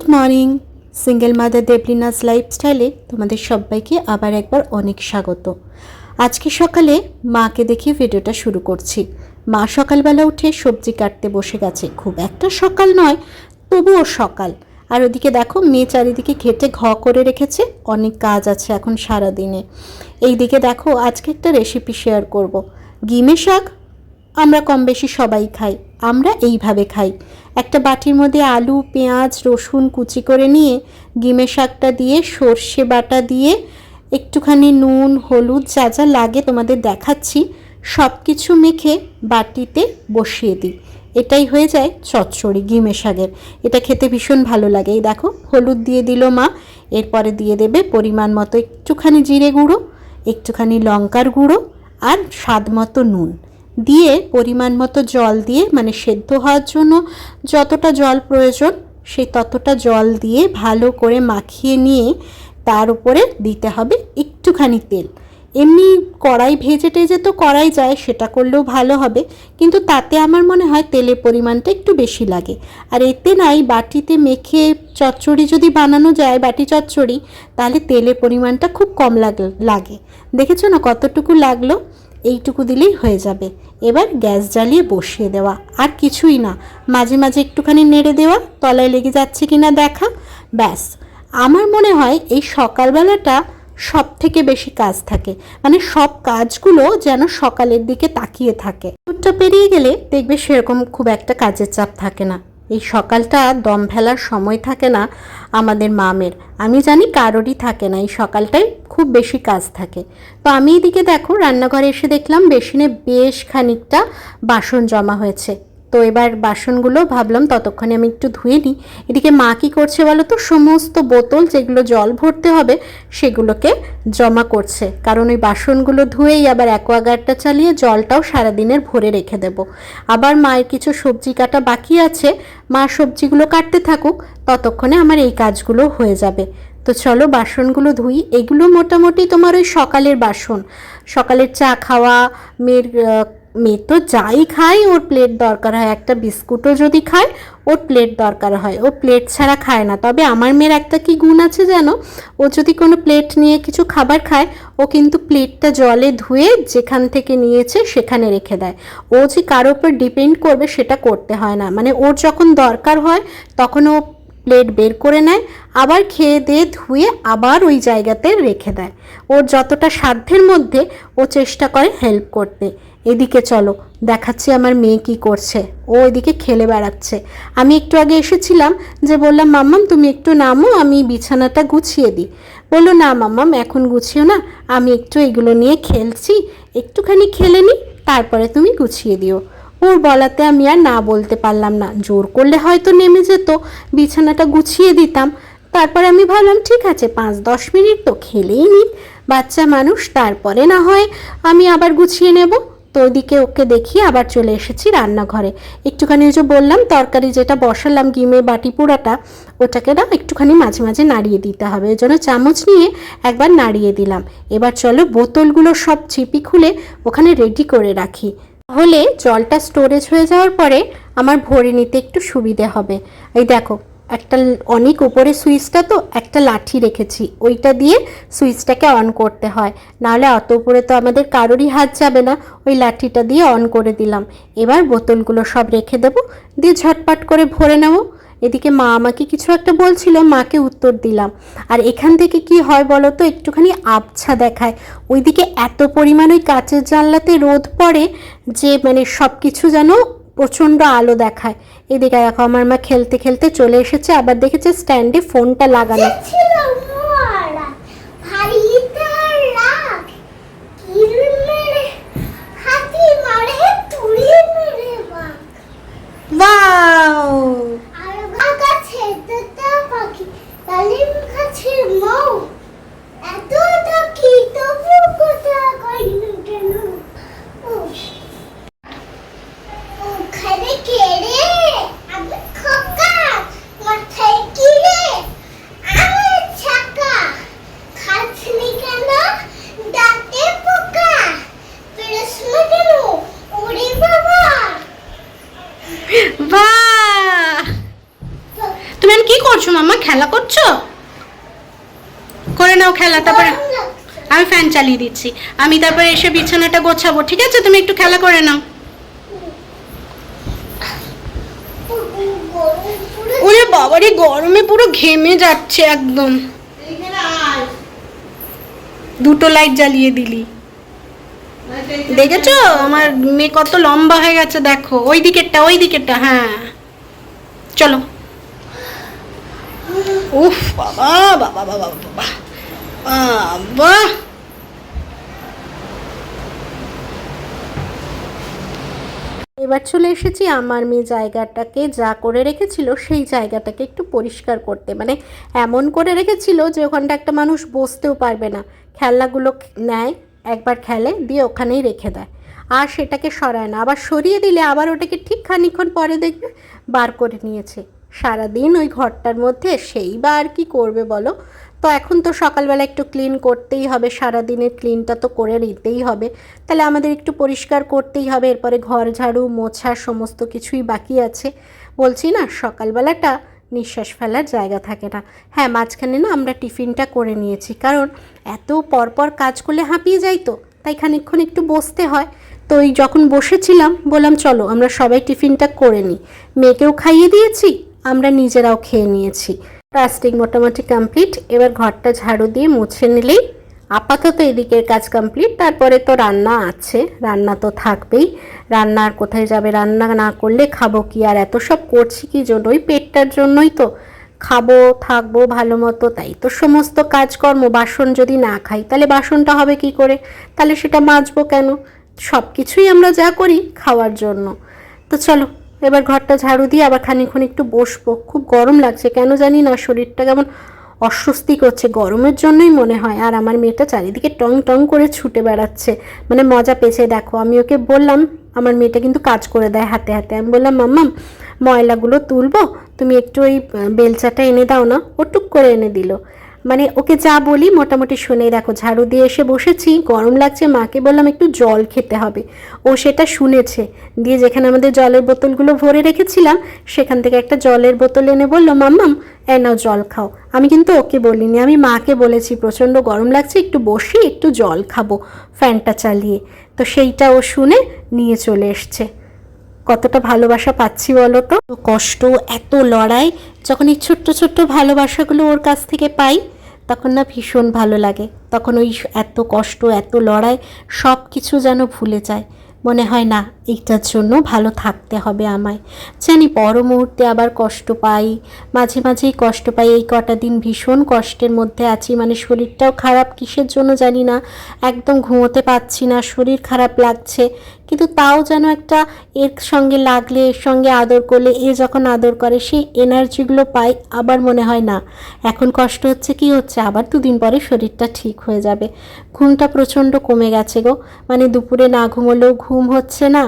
Good morning single mother দেবলিনাস লাইফস্টাইলে তোমাদের সবাইকে আবার একবার অনেক স্বাগত। আজকে সকালে মাকে দেখে ভিডিওটা শুরু করছি। মা সকালবেলা উঠে সবজি কাটতে বসে গেছে। খুব একটা সকাল নয়, তবুও সকাল। আর ওদিকে দেখো, মেয়ে চারিদিকে ঘেটে ঘ করে রেখেছে। অনেক কাজ আছে এখন সারা দিনে এইদিকে দেখো, আজকে একটা রেসিপি শেয়ার করব। গিমে শাক, আমরা কম বেশি সবাই খাই। আমরা এইভাবে খাই। একটা বাটির মধ্যে আলু, পেঁয়াজ, রসুন কুচি করে নিয়ে গিমে শাকটা দিয়ে, সর্ষে বাটা দিয়ে একটুখানি নুন, হলুদ যা যা লাগে তোমাদের দেখাচ্ছি সব কিছু মেখে বাটিতে বসিয়ে দিই। এটাই হয়ে যায় চচ্চড়ি গিমে শাকের। এটা খেতে ভীষণ ভালো লাগে। এই দেখো, হলুদ দিয়ে দিল মা, এরপরে দিয়ে দেবে পরিমাণ মতো একটুখানি জিরে গুঁড়ো, একটুখানি লঙ্কার গুঁড়ো আর স্বাদ মতো নুন। দিয়ে পরিমাণ মতো জল দিয়ে মানে সেদ্ধ হওয়ার জন্য যতটা জল প্রয়োজন, সেই ততটা জল দিয়ে ভালো করে মাখিয়ে নিয়ে তার উপরে দিতে হবে একটুখানি তেল। এমনি কড়াই ভেজে টেজে তো করাই যায়, সেটা করলেও ভালো হবে। কিন্তু তাতে আমার মনে হয় তেলের পরিমাণটা একটু বেশি লাগে। আর এতে নাই, বাটিতে মেখে চচ্চড়ি যদি বানানো যায়, বাটি চচ্চড়ি, তাহলে তেলের পরিমাণটা খুব কম লাগ- লাগে। দেখেছ না কতটুকু লাগল? এইটুকু দিলেই হয়ে যাবে। এবার গ্যাস জ্বালিয়ে বসিয়ে দেওয়া। আর কিছুই না। মাঝে মাঝে একটুখানি নেড়ে দেওয়া। তলায় লেগে যাচ্ছে কি না দেখা। ব্যাস। আমার মনে হয় এই সকালবেলাটা সব থেকে বেশি কাজ থাকে। মানে সব কাজগুলো যেন সকালের দিকে তাকিয়ে থাকে। পেরিয়ে গেলে দেখবে সেরকম খুব একটা কাজের চাপ থাকে না। এই সকালটা দম ফেলার সময় থাকে না আমাদের মামের। আমি জানি কারোরই থাকে না, এই সকালটাই খুব বেশি কাজ থাকে। তো আমি এদিকে দেখো, রান্নাঘরে এসে দেখলাম বেসিনে বেশ খানিকটা বাসন জমা হয়েছে। তো এবার বাসনগুলো ভাবলাম ততক্ষণে আমি একটু ধুয়ে নিই। এদিকে মা কী করছে বলো তো? সমস্ত বোতল যেগুলো জল ভরতে হবে সেগুলোকে জমা করছে। কারণ ওই বাসনগুলো ধুয়েই আবার অ্যাকোয়াগার্ডটা চালিয়ে জলটাও সারাদিনের ভরে রেখে দেব। আবার মায়ের কিছু সবজি কাটা বাকি আছে। মা সবজিগুলো কাটতে থাকুক, ততক্ষণে আমার এই কাজগুলো হয়ে যাবে। তো চলো বাসনগুলো ধুই। এগুলো মোটামুটি তোমার ওই সকালের বাসন। সকালের চা খাওয়া, মেয়ের মেয়ে তো যাই খায়, ওর প্লেট দরকার হয়। একটা বিস্কুটও যদি খায়, ওর প্লেট দরকার হয়। ও প্লেট ছাড়া খায় না। তবে আমার মেয়ের একটা কি গুণ আছে যেন ও যদি কোনো প্লেট নিয়ে কিছু খাবার খায়, ও কিন্তু প্লেটটা জলে ধুয়ে যেখান থেকে নিয়েছে সেখানে রেখে দেয়। ও যে কারোর উপর ডিপেন্ড করবে সেটা করতে হয় না। মানে ওর যখন দরকার হয়, তখন ও প্লেট বের করে নেয়, আবার খেয়ে দিয়ে ধুয়ে আবার ওই জায়গাতে রেখে দেয়। ওর যতটা সাধ্যের মধ্যে ও চেষ্টা করে হেল্প করতে। এদিকে চলো, দেখাচ্ছি আমার মেয়ে কি করছে। ও এদিকে খেলে বেড়াচ্ছে। আমি একটু আগে এসেছিলাম যে বললাম, মাম্মাম, তুমি একটু নামো, আমি বিছানাটা গুছিয়ে দিই। বলল, না মাম্মাম, এখন গুছিও না, আমি একটু এগুলো নিয়ে খেলছি, একটুখানি খেলে নিই, তারপরে তুমি গুছিয়ে দিও। ওর বলাতে আমি আর না বলতে পারলাম না। জোর করলে হয়তো নেমে যেত, বিছানাটা গুছিয়ে দিতাম। তারপর আমি ভাবলাম, ঠিক আছে, পাঁচ দশ মিনিট তো খেলেই নিক, বাচ্চা মানুষ, তারপরে না হয় আমি আবার গুছিয়ে নেব। তো ওদিকে ওকে দেখিয়ে আবার চলে এসেছি রান্নাঘরে। একটুখানি যে বললাম, তরকারি যেটা বসালাম, গিমে বাটি পোড়াটা, ওটাকে না একটুখানি মাঝে মাঝে নাড়িয়ে দিতে হবে। ওই জন্য চামচ নিয়ে একবার নাড়িয়ে দিলাম। এবার চলো বোতলগুলো সব চিপি খুলে ওখানে রেডি করে রাখি। তাহলে জলটা স্টোরেজ হয়ে যাওয়ার পরে আমার ভরে নিতে একটু সুবিধে হবে। এই দেখো একটা অনেক উপরে সুইচটা তো একটা লাঠি রেখেছি, ওইটা দিয়ে সুইচটাকে অন করতে হয়। নাহলে অত উপরে তো আমাদের কারোরই হাত যাবে না, ওই লাঠিটা দিয়ে অন করে দিলাম। এবার বোতলগুলো সব রেখে দেবো, দিয়ে ঝটপট করে ভরে নেব। এদিকে মা আমাকে কিছু একটা বলছিল, মাকে উত্তর দিলাম। আর এখান থেকে কি হয় বলো তো, একটুখানি আবছা দেখায়। ওইদিকে এত পরিমাণ ওই কাচের জানলাতে রোদ পড়ে যে মানে সব কিছু যেন প্রচণ্ড আলো দেখায়। এদিকে দেখো, আমার মা খেলতে খেলতে চলে এসেছে, আবার দেখেছে স্ট্যান্ডে ফোনটা লাগানো ছিল মোরা ভারীতে রাখ কিল মেরে হাতি মারে তুড়ি মেরে বাঘ ওয়াও আর গাছে তোতা পাখি তালিম খাচ্ছে মৌ এত থাকি তবু কথা কইনু কেন ও ওখানে কে রে আমি খোকা মাথায় কি রে আমি মামা খেলা করছ? করে নাও খেলা তারপরে আমি ফ্যান চালিয়ে দিচ্ছি। আমি তারপরে এসে বিছানাটা গোছাবো ঠিক আছে? তুমি একটু খেলা করে নাও। ওরে বাবারে গরমে পুরো ঘেমে যাচ্ছে একদম। দুটো লাইট জ্বালিয়ে দিলি। দেখেছ? আমার মেয়ে কত লম্বা হয়ে গেছে দেখো। ওই দিকেরটা ওই দিকেরটা হ্যাঁ। চলো। উফ, বাবা বাবা বাবা বাবা বাবা। এবার চলে এসেছি আমার মেয়ে জায়গাটাকে যা করে রেখেছিল, সেই জায়গাটাকে একটু পরিষ্কার করতে। মানে এমন করে রেখেছিল যে ওখানটা একটা মানুষ বসতেও পারবে না। খেলনাগুলো নেয়, একবার খেলে, দিয়ে ওখানেই রেখে দেয়। আর সেটাকে সরায় না। আবার সরিয়ে দিলে আবার ওটাকে ঠিক খানিক্ষণ পরে দেখবে বার করে নিয়েছে। সারাদিন ওই ঘরটার মধ্যে সেই বা আর কি করবে বলো? তো এখন তো সকালবেলা একটু ক্লিন করতেই হবে, সারাদিনের ক্লিনটা তো করে নিতেই হবে। তাহলে আমাদের একটু পরিষ্কার করতেই হবে, এরপরে ঘর ঝাড়ু, মোছা সমস্ত কিছুই বাকি আছে। বলছি না, সকালবেলাটা নিঃশ্বাস ফেলার জায়গা থাকে না। হ্যাঁ মাঝখানে না আমরা টিফিনটা করে নিয়েছি, কারণ এত পরপর কাজ করলে হাঁপিয়ে যাই তো, তাই খানিকক্ষণ একটু বসতে হয়। তো ওই যখন বসেছিলাম, বললাম চলো আমরা সবাই টিফিনটা করে নিই। মেয়েকেও খাইয়ে দিয়েছি আমরা নিজেরাও খেয়ে নিয়েছি। প্লাস্টিক মোটামুটি কমপ্লিট এবার ঘরটা ঝাড়ু দিয়ে মুছে নিলেই আপাতত এদিকের কাজ কমপ্লিট তারপরে তো রান্না আছে। রান্না তো থাকবেই। রান্না আর কোথায় যাবে? রান্না না করলে খাব কি? আর এত সব করছি কি জন্য? ওই পেটটার জন্যই তো। খাব, থাকব ভালো মতো, তাই তো সমস্ত কাজকর্ম। বাসন যদি না খাই, তাহলে বাসনটা হবে কি করে? তাহলে সেটা মাজবো কেন? সব কিছুই আমরা যা করি খাওয়ার জন্য। তো চলো এবার ঘরটা ঝাড়ু দিয়ে আবার খানিক্ষণ একটু বসবো। খুব গরম লাগছে, কেন জানি না, শরীরটা কেমন অস্বস্তি করছে। গরমের জন্যই মনে হয়, আর আমার মেয়েটা চারিদিকে টং টং করে ছুটে বেড়াচ্ছে। মানে মজা পেয়েছে, দেখো, আমি ওকে বললাম, আমার মেয়েটা কিন্তু কাজ করে দেয় হাতে হাতে। আমি বললাম, মাম্মাম, ময়লাগুলো তুলবো? তুমি একটু ওই বেলচাটা এনে দাও না? ও টুক করে এনে দিল। মানে ওকে যা বলি মোটামুটি শুনে দেখো, ঝাড়ু দিয়ে এসে বসেছি, গরম লাগছে, মাকে বললাম একটু জল খেতে হবে। ও সেটা শুনেছে, দিয়ে যেখানে আমাদের জলের বোতলগুলো ভরে রেখেছিলাম, সেখান থেকে একটা জলের বোতল এনে বলল, মাম্মাম এ নাও জল খাও। আমি কিন্তু ওকে বলিনি, আমি মাকে বলেছি, প্রচণ্ড গরম লাগছে, একটু বসি, একটু জল খাব ফ্যানটা চালিয়ে। তো সেইটা ও শুনে নিয়ে চলে এসছে। কতটা ভালোবাসা পাচ্ছি বলো তো কষ্ট, এত লড়াই, যখন এই ছোট্ট ছোট্ট ভালোবাসাগুলো ওর কাছ থেকে পাই, তখন না ভীষণ ভালো লাগে। তখন ওই এত কষ্ট, এত লড়াই সব কিছু যেন ভুলে যায়। মনে হয় না এইটার জন্য ভালো থাকতে হবে আমায়। জানি পর মুহূর্তে আবার কষ্ট পাই, মাঝে মাঝেই কষ্ট পাই, এই কটা দিন ভীষণ কষ্টের মধ্যে আছি মানে শরীরটাও খারাপ, কিসের জন্য জানি না, একদম ঘুমোতে পারছি না, শরীর খারাপ লাগছে, কিন্তু তাও যেন একটা এর সঙ্গে লাগলে, এর সঙ্গে আদর করলে, এ যখন আদর করে, সেই এনার্জিগুলো পাই, আবার মনে হয় না, এখন কষ্ট হচ্ছে, কি হচ্ছে, আবার দুদিন পরে শরীরটা ঠিক হয়ে যাবে। ঘুমটা প্রচণ্ড কমে গেছে গো মানে দুপুরে না ঘুমোলেও ঘুম হচ্ছে না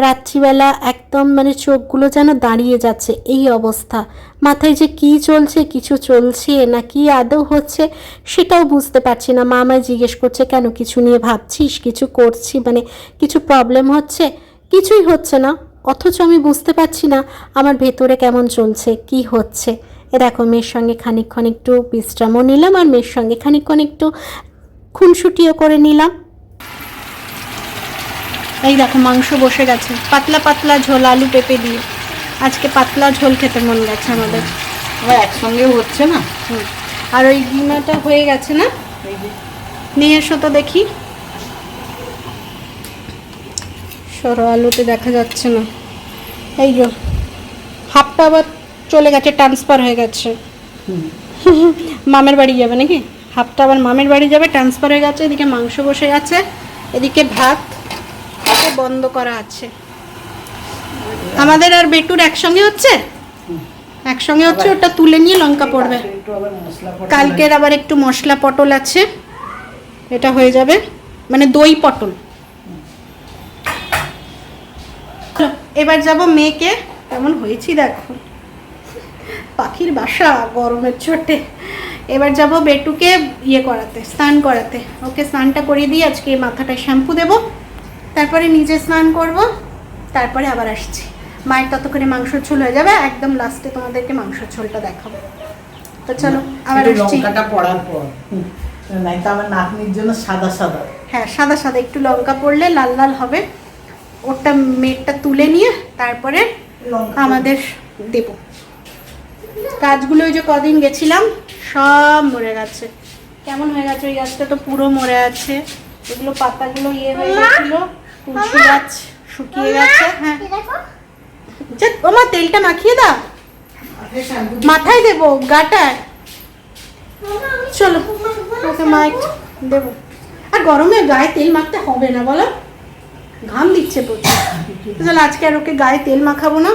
রাত্রিবেলা একদম মানে চোখগুলো যেন দাঁড়িয়ে যাচ্ছে এই অবস্থা। মাথায় যে কি চলছে, কিছু চলছে, না কি আদৌ হচ্ছে, সেটাও বুঝতে পারছি না। মা আমায় জিজ্ঞেস করছে, কেন কিছু নিয়ে ভাবছিস? কিছু করছি? মানে কিছু প্রবলেম হচ্ছে? কিছুই হচ্ছে না। অথচ আমি বুঝতে পারছি না আমার ভেতরে কেমন চলছে, কি হচ্ছে। এ দেখো, মেয়ের সঙ্গে খানিকক্ষণ একটু বিশ্রামও নিলাম আর মেয়ের সঙ্গে খানিকক্ষণ একটু খুনসুটিও করে নিলাম। এই দেখো মাংস বসে গেছে। পাতলা পাতলা ঝোল আলু পেঁপে দিয়ে। আজকে পাতলা ঝোল খেতে মন গেছে আমাদের। আবার একসঙ্গে হচ্ছে না। আর ওই ডিমাটা হয়ে গেছে না? নিয়ে এসো তো দেখি। সরো আলুতে দেখা যাচ্ছে না। এই যো হাফটা আবার চলে গেছে ট্রান্সফার হয়ে গেছে। মামের বাড়ি যাবে নাকি? হাফটা আবার মামের বাড়ি যাবে ট্রান্সফার হয়ে গেছে এদিকে মাংস বসে গেছে এদিকে ভাত। ওকে বন্ধ করা আছে। আমাদের আর বেটুর একসঙ্গে হচ্ছে? একসঙ্গে হচ্ছে ওটা তুলে নিয়ে লঙ্কা পড়বে। কালকের আবার একটু মশলা পটল আছে। এটা হয়ে যাবে। মানে দই পটল। এবার যাব মেয়েকে। কেমন হয়েছি দেখো। পাখির বাসা গরমের চোটে। এবার যাব বেটুকে ইয়ে করাতে স্নান করাতে। ওকে স্নানটা করিয়ে দিয়ে আজকে মাথাটায় শ্যাম্পু দেব। তারপরে নিজে স্নান করব তারপরে আবার আসছি। মায়ের ততক্ষণে মাংস ঝোল হয়ে যাবে একদম লাস্টে তোমাদেরকে মাংস ঝোলটা দেখাবো। তো চলো আবার আসছি। লঙ্কাটা পড়ার পর। নাই তো আমার নাতনির জন্য সাদা সাদা। হ্যাঁ সাদা সাদা একটু লঙ্কা পড়লে লাল লাল হবে। ওটা মেটটা তুলে নিয়ে তারপরে লঙ্কা আমাদের দেব। গাছগুলো ওই যে কদিন গেছিলাম সব মরে গেছে। কেমন হয়ে গেছে? ওই গাছটা তো পুরো মরে আছে। এগুলো পাতাগুলো ইয়ে হয়ে গেছিল। তুলসী গাছ শুকিয়ে গেছে হ্যাঁ। দেখো? ওমা তেলটা মাখিয়ে দাও। মাথায় দেবো গাটায়। চলো ওকে মা একটু দেবো। আর গরমে গায়ে তেল মাখতে হবে না বলো। ঘাম দিচ্ছে প্রচুর। তো চলো আজকে আর ওকে গায়ে তেল মাখাবো না।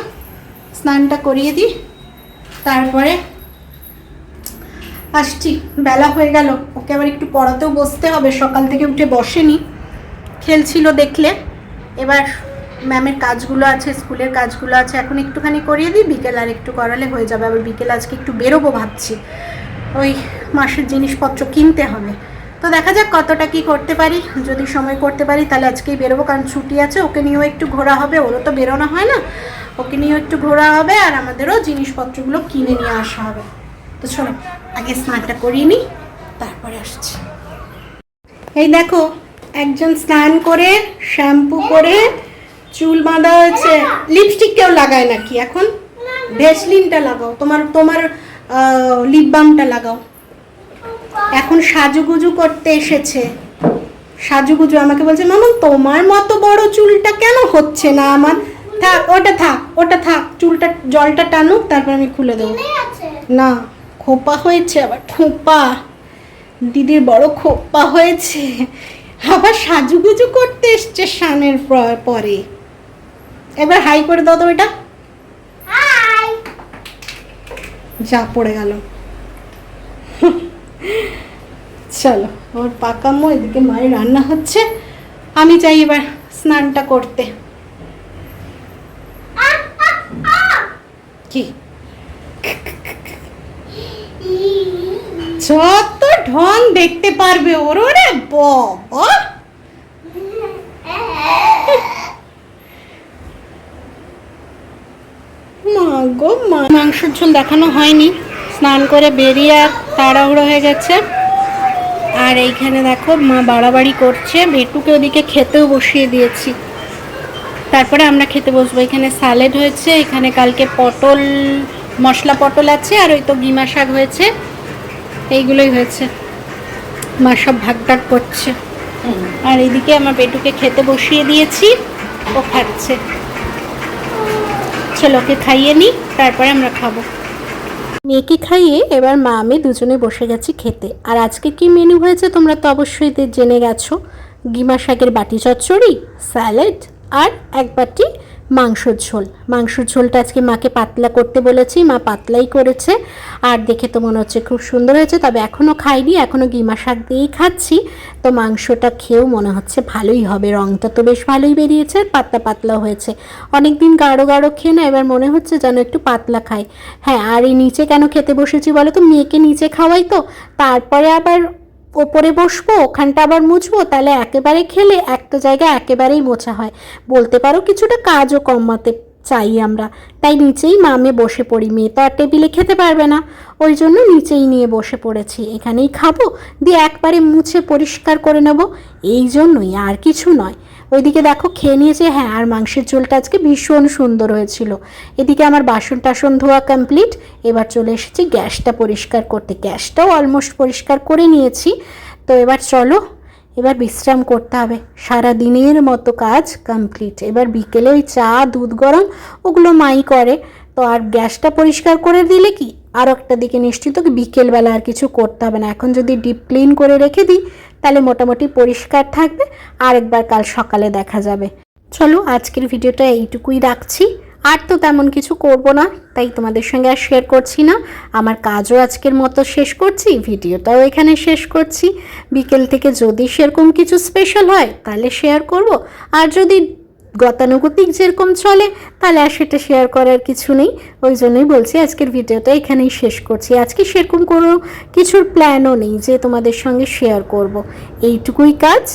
স্নানটা করিয়ে দিই। তারপরে আসছি। বেলা হয়ে গেল। ওকে আবার একটু পড়াতেও বসতে হবে। সকাল থেকে উঠে বসেনি। খেলছিল দেখলে। এবার ম্যামের কাজগুলো আছে, স্কুলের কাজগুলো আছে, এখন একটুখানি করিয়ে দিই, বিকেল আর একটু করালে হয়ে যাবে। আবার বিকেল আজকে একটু বেরোবো ভাবছি। ওই মাসের জিনিসপত্র কিনতে হবে। তো দেখা যাক কতটা কি করতে পারি। যদি সময় করতে পারি তাহলে আজকেই বেরোবো, কারণ ছুটি আছে। ওকে নিয়েও একটু ঘোরা হবে, ওরও তো বেরোনো হয় না। ওকে নিয়েও একটু ঘোরা হবে আর আমাদেরও জিনিসপত্রগুলো কিনে নিয়ে আসা হবে। তো চলো, আগে স্নানটা করিয়ে নিই, তারপরে আসছি। এই দেখো একজন স্নান করে শ্যাম্পু করে চুল বাঁধা হয়েছে। লিপস্টিক কেউ লাগায় নাকি এখন? ভেসলিনটা লাগাও। তোমার তোমার লিপ বামটা লাগাও। এখন সাজুগুজু করতে এসেছে। সাজুগুজু আমাকে বলছে মামা তোমার মতো বড় চুলটা কেন হচ্ছে না আমার? থাক ওটা থাক ওটা থাক। চুলটা জলটা টানুক তারপর আমি খুলে দেবো। না খোপা হয়েছে আবার খোপা। দিদির বড় খোপা হয়েছে। আবার সাজুগুজু করতে এসছে স্নানের প- পরে। এবার হাই করে দাও তো এটা। যা পড়ে গেল। চলো আমার পাকামো এদিকে মায়ের রান্না হচ্ছে। আমি চাই এবার স্নানটা করতে। কি? যত ঢং দেখতে পারবে ওর, ওরে বাবা। গো, মা। মাংসের ঝোল দেখানো হয়নি। স্নান করে বেরিয়ে আর তাড়াহুড়ো হয়ে গেছে। আর এইখানে দেখো, মা বাড়াবাড়ি করছে। বেটুকে ওদিকে খেতেও বসিয়ে দিয়েছি। তারপরে আমরা খেতে বসবো। এখানে স্যালাড হয়েছে, এখানে কালকে পটল, মশলা পটল আছে, আর ওই তো গিমা শাক হয়েছে। এইগুলোই হয়েছে। মা সব ভাগ ভাগ করছে। আর এইদিকে আমার বেটুকে খেতে বসিয়ে দিয়েছি। ও খাচ্ছে। চলো ওকে খাইয়ে নিই তারপরে আমরা খাব। মেয়েকে খাইয়ে এবার মা, আমি দুজনে বসে গেছি খেতে। আর আজকে কি মেনু হয়েছে তোমরা তো অবশ্যই জেনে গেছো? গিমা শাকের বাটি চচ্চড়ি, স্যালাড আর এক বাটি মাংসর ঝোল। মাংসর ঝোলটা আজকে মাকে পাতলা করতে বলেছি, মা পাতলাই করেছে। আর দেখে তো মনে হচ্ছে খুব সুন্দর হয়েছে, তবে এখনও খাইনি এখনও গিমা শাক দিয়েই খাচ্ছি। তো মাংসটা খেয়েও মনে হচ্ছে ভালোই হবে রঙটা তো বেশ ভালোই বেরিয়েছে, পাতলা পাতলা হয়েছে। অনেক দিন গাঢ় গাঢ় খেয়ে না, এবার মনে হচ্ছে যেন একটু পাতলা খাই। হ্যাঁ আর এই নিচে কেন খেতে বসেছি বলো তো, মেয়েকে নিচে খাওয়াই তো, তারপরে আবার ওপরে বসবো, ওখানটা আবার মুছবো, তাহলে একেবারে খেলে একটা জায়গা একেবারেই মোছা হয়। বলতে পারো কিছুটা কাজও কমাতে চাই আমরা। তাই নিচেই মামে বসে পড়ি, মেয়ে তো আর টেবিলে খেতে পারবে না। ওই জন্য নিচেই নিয়ে বসে পড়েছি। এখানেই খাব, দিয়ে একবারে মুছে পরিষ্কার করে নেব। এই জন্যই আর কিছু নয়। ওইদিকে দেখো খেয়ে নিয়েছে হ্যাঁ আর মাংসের ঝোলটা আজকে ভীষণ সুন্দর হয়েছিল। এদিকে আমার বাসন টাসন ধোয়া কমপ্লিট এবার চলে এসেছি গ্যাসটা পরিষ্কার করতে। গ্যাসটাও অলমোস্ট পরিষ্কার করে নিয়েছি। তো এবার চলো, এবার বিশ্রাম করতে হবে। সারা দিনের মতো কাজ কমপ্লিট এবার বিকেলে ওই চা, দুধ গরম, ওগুলো মাই করে। তো আর গ্যাসটা পরিষ্কার করে দিলে কি? আরও একটা দিকে নিশ্চিত বিকেলবেলা আর কিছু করতে হবে না। এখন যদি ডিপ ক্লিন করে রেখে দিই তাহলে মোটামুটি পরিষ্কার থাকবে, আরেকবার কাল সকালে দেখা যাবে। চলো, আজকের ভিডিওটা এইটুকুই রাখছি। আর তো তেমন কিছু করব না, তাই তোমাদের সঙ্গে আর শেয়ার করছি না। আমার কাজও আজকের মতো শেষ করছি, ভিডিওটাও এখানে শেষ করছি। বিকেল থেকে যদি সেরকম কিছু স্পেশাল হয়, তাহলে শেয়ার করব। আর যদি গতানুগতিক যেরকম চলে, তাহলে আর সেটা শেয়ার করার কিছু নেই। ওই জন্যই বলছি আজকের ভিডিওটা এখানেই শেষ করছি। আজকে সেরকম কোনো কিছুর প্ল্যানও নেই যে তোমাদের সঙ্গে শেয়ার করব। এইটুকুই কাজ,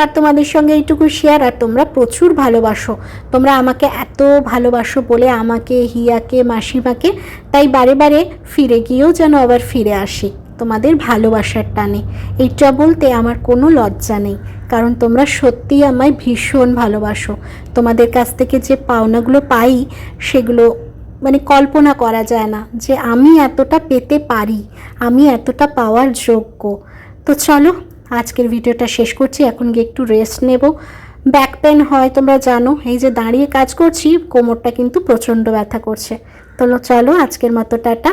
আর তোমাদের সঙ্গে এইটুকু শেয়ার আর তোমরা প্রচুর ভালোবাসো। তোমরা আমাকে এত ভালোবাসো বলে আমাকে, হিয়াকে, মাসিমাকে, তাই বারে বারে ফিরে গিয়েও যেন আবার ফিরে আসি। তোমাদের ভালোবাসার টানে। এইটা বলতে আমার কোনো লজ্জা নেই, কারণ তোমরা সত্যিই আমায় ভীষণ ভালোবাসো। তোমাদের কাছ থেকে যে পাওনাগুলো পাই, সেগুলো মানে কল্পনা করা যায় না যে আমি এতটা পেতে পারি, আমি এতটা পাওয়ার যোগ্য। তো চলো, আজকের ভিডিওটা শেষ করছি, এখন গিয়ে একটু রেস্ট নেব। ব্যাক পেন হয়, তোমরা জানো, এই যে দাঁড়িয়ে কাজ করছি, কোমরটা কিন্তু প্রচণ্ড ব্যথা করছে। তো চলো, আজকের মতো, টাটা।